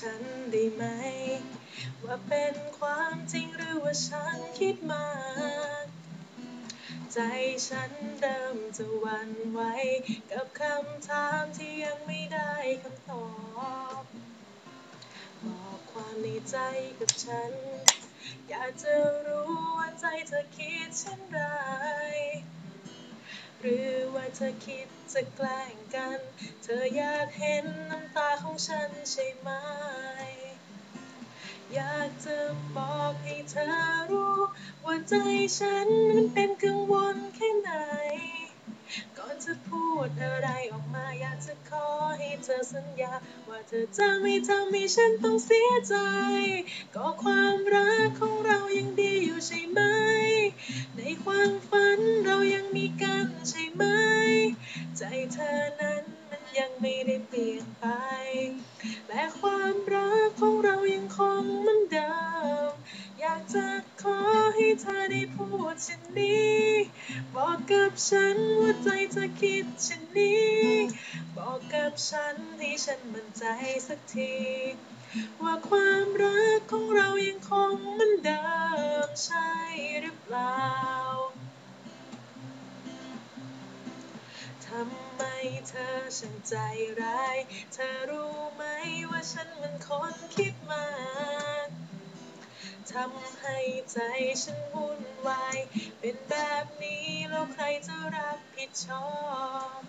ฉันได้ไหม ว่าเป็นความจริงหรือว่าฉันคิดมาก ใจฉันเริ่มจะวันไหวกับคำถามที่ยังไม่ได้คำตอบ บอกความในใจกับฉัน อยากจะรู้ว่าใจเธอคิดเช่นไร หรือว่าเธอคิดจะแกล้งกัน เธออยากเห็นน้ำตาของฉันใช่ไหม อยากจะบอกให้เธอรู้ ว่าใจฉันมันเป็นกังวลแค่ไหน ก่อนจะพูดอะไรออกมาอยากจะขอให้เธอสัญญา ว่าเธอจะไม่ทำให้ฉันต้องเสียใจ ก็ความรักของเรายังดีอยู่ใช่ไหม ในความฝันเรายังมีกันใช่ไหม ใจเธอนั้นมัน ยังไม่ได้เปลี่ยนไป และความรักของเรายังคงเหมือนเดิม อยากจะขอให้เธอได้พูดเช่นนี้ บอกกับฉันว่าใจเธอคิดเช่นนี้ บอกกับฉันให้ฉันมั่นใจสักที ว่าความรักของำไมเธอช่างใจร้าย เธอรู้ไหมว่าฉันมันคนคิดมากทำให้ใจฉันวุ่นวาย เป็นแบบนี้แล้วใครจะรับผิดชอบ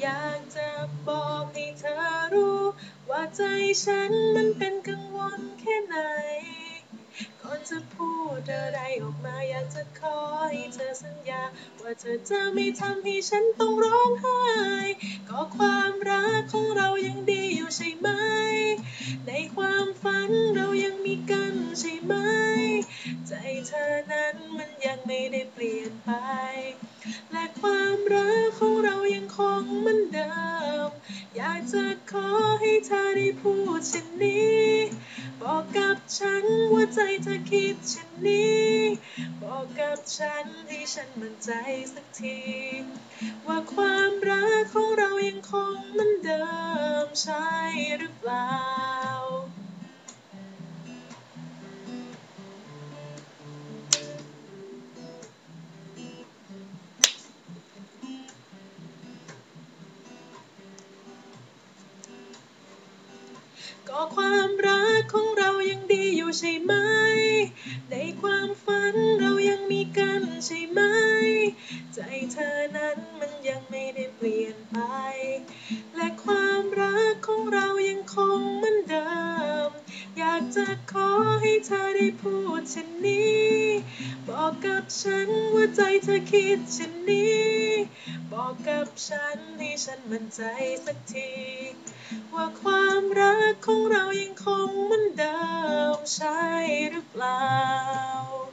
อยากจะบอกให้เธอรู้ ว่าใจฉันมันเป็นกังวลแค่ไหน ก่อนจะพูดอะไรออกมาอยากจะขอให้เธอสัญญา ว่าเธอจะไม่ทำให้ฉันต้องร้องไห้ ก็ความรักของเรายังดีอยู่ใช่ไหม ในความฝันเรายังมีกันใช่ไหม ใจเธอนั้นมันยังไม่ได้เปลี่ยนไป และความรักของเรายังคงเหมือนเดิม อยากจะขอให้เธอได้พูดเช่นนี้ บอกกับฉันว่าใจเธอคิดเช่นนี้ บอกกับฉันให้ฉันมั่นใจสักที ว่าความรักของเรายังคงเหมือนเดิมใช่หรือเปล่าก็ความรัก ดีอยู่ใช่ไหม ในความฝันเรายังมีกันใช่ไหม ใจเธอนั้นมันยังไม่ได้เปลี่ยนไป และความรักของเรายังคงเหมือนเดิม อยากจะขอให้เธอได้พูดเช่นนี้ บอกกับฉันว่าใจเธอคิดเช่นนี้ บอกกับฉันให้ฉันมั่นใจสักที ว่าความ รักของเรายังคงมันเดิมใช่หรือเปล่า